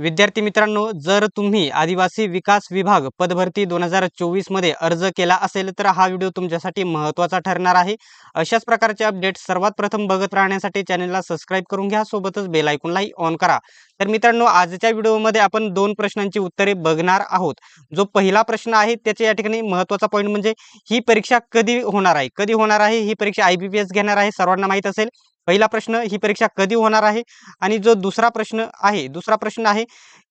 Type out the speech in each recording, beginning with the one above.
विद्यार्थी मित्रांनो जर तुम्ही आदिवासी विकास विभाग पदभरती दोन हजार चोवीसमध्ये अर्ज केला असेल तर हा व्हिडिओ तुमच्यासाठी महत्त्वाचा ठरणार आहे. अशाच प्रकारचे अपडेट सर्वात प्रथम बघत राहण्यासाठी चॅनलला सबस्क्राईब करून घ्या सोबतच बेल आयकॉनलाही ऑन करा. तर मित्रांनो आजच्या व्हिडिओमध्ये आपण दोन प्रश्नांची उत्तरे बघणार आहोत. जो पहिला प्रश्न आहे त्याचे या ठिकाणी महत्त्वाचा पॉईंट म्हणजे ही परीक्षा कधी होणार आहे? कधी होणार आहे? ही परीक्षा आय बी पी एस घेणार आहे सर्वांना माहीत असेल. पहिला प्रश्न ही परीक्षा कधी होणार आहे? आणि जो दुसरा प्रश्न आहे दुसरा प्रश्न आहे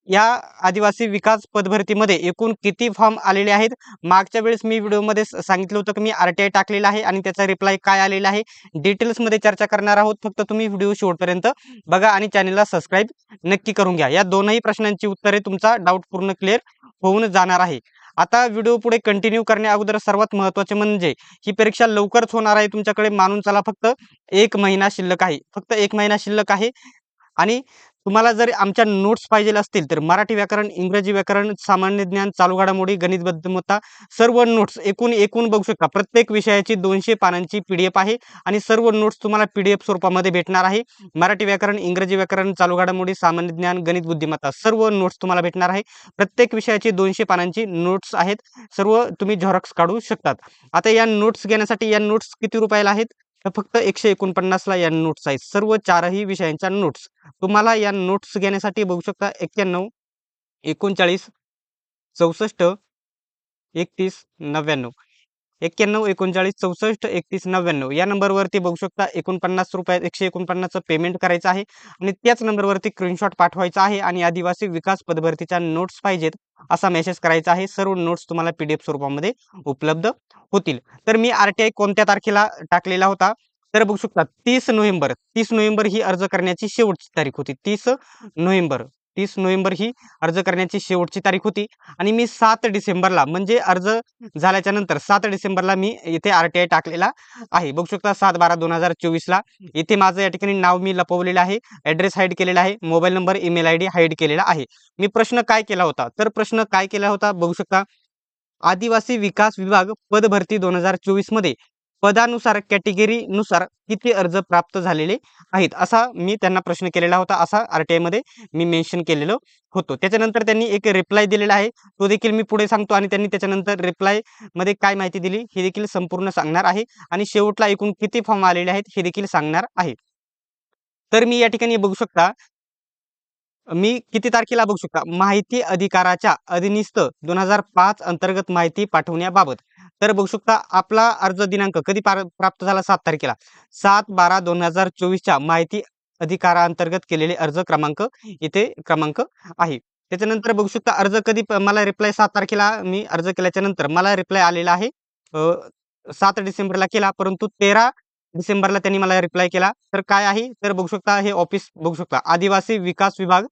या आदिवासी विकास पदभरतीमध्ये एकूण किती फॉर्म आलेले आहेत? मागच्या वेळेस मी व्हिडिओमध्ये सांगितलं होतं की मी आर टी आय टाकलेला आहे आणि त्याचा रिप्लाय काय आलेला आहे? डिटेल्समध्ये चर्चा करणार आहोत फक्त तुम्ही व्हिडिओ शेवटपर्यंत बघा आणि चॅनलला सबस्क्राईब नक्की करून घ्या. या दोनही प्रश्नांची उत्तरे तुमचा डाऊट पूर्ण क्लिअर होऊन जाणार आहे. आता व्हिडिओ पुढे कंटिन्यू करण्या अगोदर सर्वात महत्त्वाचे म्हणजे ही परीक्षा लवकरच होणार आहे तुमच्याकडे. मानून चला फक्त एक महिना शिल्लक आहे. फक्त एक महिना शिल्लक आहे. आणि तुम्हाला जर आमच्या नोट्स पाहिजे असतील तर मराठी व्याकरण इंग्रजी व्याकरण सामान्य ज्ञान चालू घडामोडी गणित बुद्धिमत्ता सर्व नोट्स एकूण एकूण बघू शकता. प्रत्येक विषयाची दोनशे पानांची पी डी एफ आहे आणि सर्व नोट्स तुम्हाला पी डी एफ स्वरूपामध्ये भेटणार आहे. मराठी व्याकरण इंग्रजी व्याकरण चालू घडामोडी सामान्य ज्ञान गणित बुद्धिमत्ता सर्व नोट्स तुम्हाला भेटणार आहे. प्रत्येक विषयाची दोनशे पानांची नोट्स आहेत. सर्व तुम्ही झेरॉक्स काढू शकतात. आता या नोट्स घेण्यासाठी या नोट्स किती रुपयाला आहेत? तर फक्त एकशे एकोणपन्नासला या नोट्स आहेत. सर्व चारही विषयांच्या नोट्स. तुम्हाला या नोट्स घेण्यासाठी बघू शकता एक्क्याण्णव एकोणचाळीस चौसष्ट एकतीस नव्याण्णव. एक्क्याण्णव एकोणचाळीस चौसष्ट एकतीस नव्याण्णव. या नंबरवरती बघू शकता एकोणपन्नास रुपयात एकशे एकोणपन्नासचं पेमेंट करायचं आहे आणि त्याच नंबरवरती स्क्रीनशॉट पाठवायचा आहे आणि आदिवासी विकास पदभरतीच्या नोट्स पाहिजेत असा मेसेज करायचा आहे. सर्व नोट्स तुम्हाला पी स्वरूपामध्ये उपलब्ध होतील. तर मी आर टी आय कोणत्या तारखेला टाकलेला होता? तर बघू शकता तीस नोव्हेंबर. तीस नोव्हेंबर ही अर्ज करण्याची शेवटची तारीख होती. तीस नोव्हेंबर. तीस नोव्हेंबर ही अर्ज करण्याची शेवटची तारीख होती. आणि मी सात डिसेंबरला म्हणजे अर्ज झाल्याच्यानंतर सात डिसेंबरला मी इथे आर टी आय टाकलेला आहे. बघू शकता सात बारा दोन हजार चोवीसला इथे माझं या ठिकाणी नाव मी लपवलेलं आहे. ॲड्रेस हाईड केलेला आहे. Mobile number email I D hide केलेला आहे. मी प्रश्न काय केला होता? तर प्रश्न काय केला होता? बघू शकता. आदिवासी विकास विभाग पदभरती दोन हजार चोवीसमध्ये पदानुसार कॅटेगरीनुसार किती अर्ज प्राप्त झालेले आहेत? असा मी त्यांना प्रश्न केलेला होता. असा आर टी मध्ये मी मेन्शन केलेलं होतो. त्याच्यानंतर त्यांनी एक रिप्लाय दिलेला आहे. तो देखील मी पुढे सांगतो आणि त्यांनी त्याच्यानंतर रिप्लायमध्ये काय माहिती दिली हे देखील संपूर्ण सांगणार आहे. आणि शेवटला एकूण किती फॉर्म आलेले आहेत हे देखील सांगणार आहे. तर मी या ठिकाणी बघू शकता मी किती तारखेला बघू शकता? माहिती अधिकाराच्या अधिनिस्त दोन हजार पाच अंतर्गत माहिती पाठवण्याबाबत. तर बघू शकता आपला अर्ज दिनांक कधी प्राप्त झाला? सात तारखेला. सात बारा दोन हजार चोवीसच्या माहिती अधिकारांतर्गत केलेले अर्ज क्रमांक इथे क्रमांक आहे. त्याच्यानंतर बघू शकता अर्ज कधी मला रिप्लाय सात तारखेला मी अर्ज केल्याच्यानंतर मला रिप्लाय आलेला आहे. सात डिसेंबरला केला परंतु तेरा डिसेंबरला त्यांनी मला रिप्लाय केला. तर काय आहे? तर बघू शकता हे ऑफिस बघू शकता आदिवासी विकास विभाग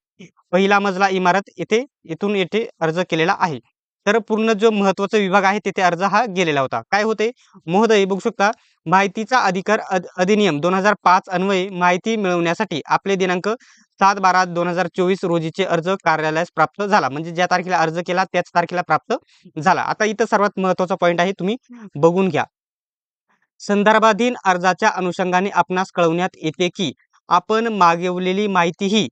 पहिला मजला इमारत येथे इथून येथे अर्ज केलेला आहे. तर पूर्ण जो महत्त्वाचा विभाग आहे तेथे अर्ज हा गेलेला होता. काय होते? महोदय बघू शकता माहितीचा अधिकार अधिनियम दोन हजार पाच अन्वये माहिती मिळवण्यासाठी आपले दिनांक सात बारा दोन हजार चोवीस रोजीचे अर्ज कार्यालयास प्राप्त झाला. म्हणजे ज्या तारखेला अर्ज केला त्याच तारखेला प्राप्त झाला. आता इथं सर्वात महत्त्वाचा पॉईंट आहे तुम्ही बघून घ्या. संदर्भाधीन अर्जाच्या अनुषंगाने आपणास कळवण्यात येते की आपण मागवलेली माहिती ही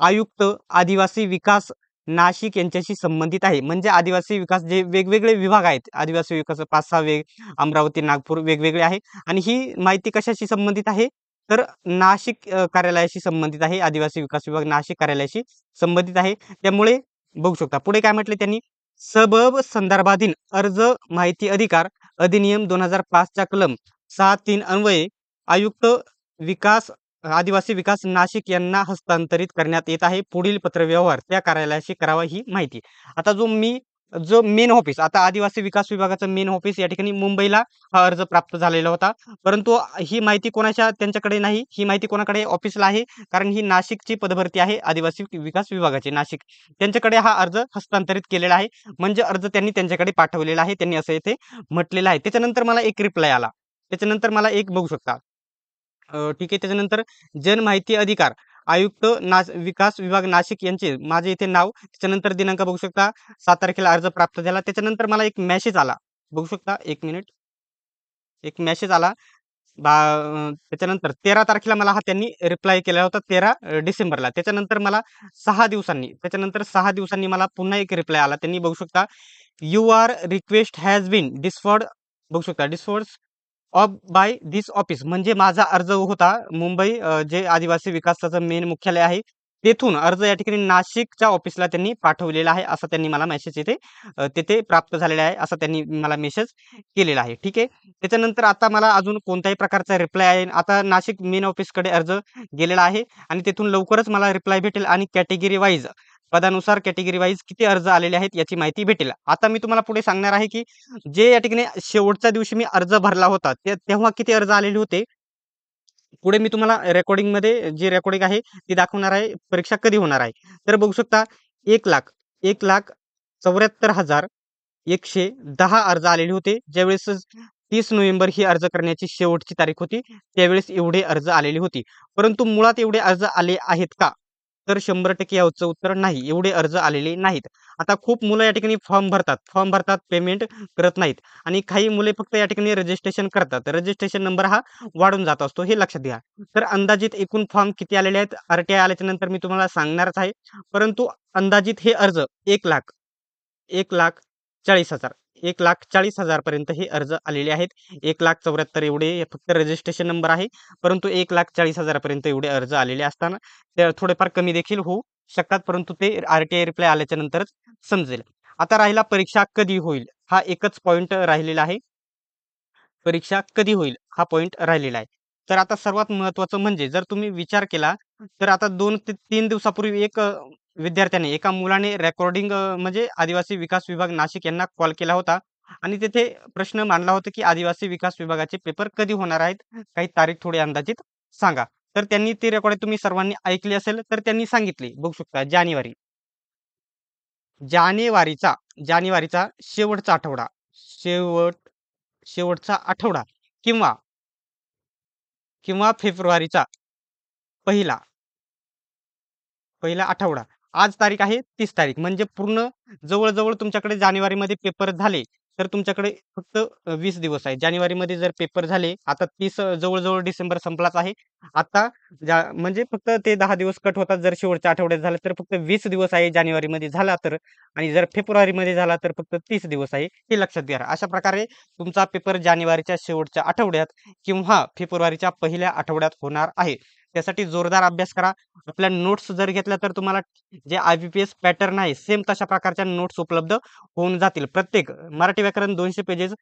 आयुक्त आदिवासी विकास नाशिक यांच्याशी संबंधित आहे. म्हणजे आदिवासी विकास जे वेगवेगळे विभाग आहेत आदिवासी विकास पाच सहा वेग अमरावती नागपूर वेगवेगळे आहे. आणि ही माहिती कशाशी संबंधित आहे? तर नाशिक कार्यालयाशी संबंधित आहे. आदिवासी विकास विभाग नाशिक कार्यालयाशी संबंधित आहे. त्यामुळे बघू शकता. पुढे काय म्हटले त्यांनी? सबब संदर्भाधीन अर्ज माहिती अधिकार अधिनियम दोन हजार पाचच्या कलम सहा तीन अन्वये आयुक्त विकास आदिवासी विकास नाशिक यांना हस्तांतरित करण्यात येत आहे. पुढील पत्रव्यवहार त्या कार्यालयाशी करावा ही माहिती. आता जो मी जो मेन ऑफिस आता आदिवासी विकास विभागाचं मेन ऑफिस या ठिकाणी मुंबईला हा अर्ज प्राप्त झालेला होता. परंतु ही माहिती कोणाच्या त्यांच्याकडे नाही ही माहिती कोणाकडे ऑफिसला आहे? कारण ही नाशिकची पदभरती आहे आदिवासी विकास विभागाची नाशिक. त्यांच्याकडे हा अर्ज हस्तांतरित केलेला आहे. म्हणजे अर्ज त्यांनी त्यांच्याकडे पाठवलेला आहे त्यांनी असं येथे म्हटलेलं आहे. त्याच्यानंतर मला एक रिप्लाय आला. त्याच्यानंतर मला एक बघू शकता. ठीक आहे. त्याच्यानंतर जनमाहिती अधिकार आयुक्त नाश विकास विभाग नाशिक यांचे माझे इथे नाव. त्याच्यानंतर दिनांक बघू शकता सात तारखेला अर्ज प्राप्त झाला. त्याच्यानंतर मला एक मेसेज आला. बघू शकता एक मिनिट एक मेसेज आला. बा त्याच्यानंतर 13 तारखेला मला हा त्यांनी रिप्लाय केला होता तेरा डिसेंबरला. त्याच्यानंतर मला सहा दिवसांनी त्याच्यानंतर सहा दिवसांनी मला पुन्हा एक रिप्लाय आला. त्यांनी बघू शकता, "your request has been disposed बघू शकता disposed of by this office म्हणजे माझा अर्ज होता मुंबई जे आदिवासी विकासाचं मेन मुख्यालय आहे, तेथून अर्ज या ठिकाणी नाशिकच्या ऑफिसला त्यांनी पाठवलेला आहे, असं त्यांनी मला मेसेज येथे तेथे प्राप्त झालेला आहे, असं त्यांनी मला मेसेज केलेला आहे. ठीक आहे. त्याच्यानंतर आता मला अजून कोणत्याही प्रकारचा रिप्लाय आहे. आता नाशिक मेन ऑफिसकडे अर्ज गेलेला आहे आणि तेथून लवकरच मला रिप्लाय भेटेल आणि कॅटेगरी वाईज पदानुसार कॅटेगरी वाईज किती अर्ज आलेले आहेत याची माहिती भेटेल. आता मी तुम्हाला पुढे सांगणार आहे, की जे या ठिकाणी शेवटच्या दिवशी मी अर्ज भरला होता, तेव्हा किती अर्ज आलेले होते. पुढे मी तुम्हाला रेकॉर्डिंगमध्ये जी रेकॉर्डिंग आहे ती दाखवणार आहे. परीक्षा कधी होणार आहे. तर बघू शकता 1,00,000 1,74,110 अर्ज आलेले होते. ज्यावेळेस तीस नोव्हेंबर ही अर्ज करण्याची शेवटची तारीख होती. त्यावेळेस एवढे अर्ज आलेले होती. परंतु मुळात एवढे अर्ज आले आहेत का? तर 100% याचं उत्तर नाही. एवढे अर्ज आलेले नाहीत. आता खूप मुलं या ठिकाणी फॉर्म भरतात. फॉर्म भरतात, पेमेंट करत नाहीत आणि काही मुले फक्त या ठिकाणी रजिस्ट्रेशन करतात. रजिस्ट्रेशन नंबर हा वाढून जात असतो, हे लक्षात घ्या. तर अंदाजित एकूण फॉर्म किती आलेले आहेत, आर-टी-आय आल्याच्यानंतर मी तुम्हाला सांगणारच आहे. परंतु अंदाजित हे अर्ज एक लाख एक लाख चाळीस हजार 1,00,000 1,40,000 1,40,000 पर्यंत हे अर्ज आलेले आहेत. 1,74,000 एवढे फक्त रजिस्ट्रेशन नंबर आहे. परंतु 1,40,000 पर्यंत एवढे अर्ज आलेले असताना ते थोडेफार कमी देखील होऊ शकतात. परंतु ते आर-टी-आय रिप्लाय आल्याच्या नंतरच समजेल. आता राहिला परीक्षा कधी होईल? हा एकच पॉईंट राहिलेला आहे. परीक्षा कधी होईल? हा पॉईंट राहिलेला आहे. तर आता सर्वात महत्वाचं म्हणजे जर तुम्ही विचार केला, तर आता दोन ते तीन दिवसापूर्वी एक विद्यार्थ्याने, एका मुलाने रेकॉर्डिंग अ, म्हणजे आदिवासी विकास विभाग नाशिक यांना कॉल केला होता आणि तिथे प्रश्न मांडला होता, की आदिवासी विकास विभागाचे पेपर कधी होणार आहेत? काही तारीख थोडी अंदाजित सांगा. तर त्यांनी ती रेकॉर्डिंग तुम्ही सर्वांनी ऐकली असेल, तर त्यांनी सांगितली. बघू शकता जानेवारी. जानेवारीचा जानेवारीचा शेवटचा आठवडा. शेवट शेवटचा आठवडा किंवा किंवा फेब्रुवारीचा पहिला पहिला आठवडा. आज तारीख आहे तीस तारीख. म्हणजे पूर्ण जवळजवळ तुमच्याकडे जानेवारीमध्ये पेपर झाले, तर तुमच्याकडे फक्त वीस दिवस आहे जानेवारीमध्ये जर पेपर झाले, आता तीस जवळजवळ डिसेंबर संपलाच आहे. आता म्हणजे फक्त ते दहा दिवस कट होतात. जर शेवटच्या आठवड्यात झालं, तर फक्त वीस दिवस आहे जानेवारीमध्ये झाला तर आणि जर फेब्रुवारीमध्ये झाला, तर फक्त तीस दिवस आहे. हे लक्षात घ्या. अशा प्रकारे तुमचा पेपर जानेवारीच्या शेवटच्या आठवड्यात किंवा फेब्रुवारीच्या पहिल्या आठवड्यात होणार आहे. त्यासाठी जोरदार अभ्यास करा. आपल्या नोट्स जर घेतल्या, तर तुम्हाला जे आय-बी-पी-एस पॅटर्न आहे, सेम तशा प्रकारच्या नोट्स उपलब्ध होऊन जातील. प्रत्येक मराठी व्याकरण दोनशे पेजेस,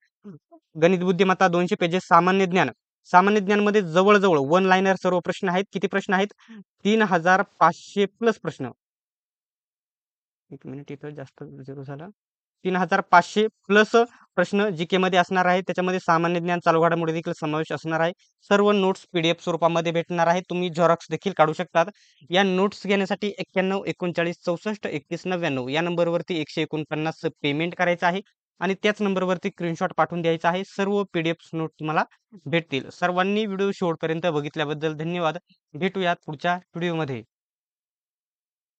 गणित बुद्धिमत्ता दोनशे पेजेस, सामान्य ज्ञान सामान्य ज्ञानमध्ये जवळ-जवळ वन लाईनर सर्व प्रश्न आहेत. किती प्रश्न आहेत? 3500 प्लस प्रश्न. एक मिनिट इथं जास्त झिरो झाला. 3500 प्लस प्रश्न जी-केमध्ये असणार आहे त्याच्यामध्ये सामान्य ज्ञान, चालू घडामोडी देखील समावेश असणार आहे. सर्व नोट्स पी-डी-एफ स्वरूपामध्ये भेटणार आहे तुम्ही झेरॉक्स देखील काढू शकतात. या नोट्स घेण्यासाठी 91 39 64 31 99 या नंबरवरती 149 पेमेंट करायचं आहे आणि त्याच नंबरवरती स्क्रीनशॉट पाठवून द्यायचा आहे. सर्व पी-डी-एफ नोट तुम्हाला भेटतील. सर्वांनी व्हिडिओ शेवटपर्यंत बघितल्याबद्दल धन्यवाद. भेटूयात पुढच्या व्हिडिओमध्ये.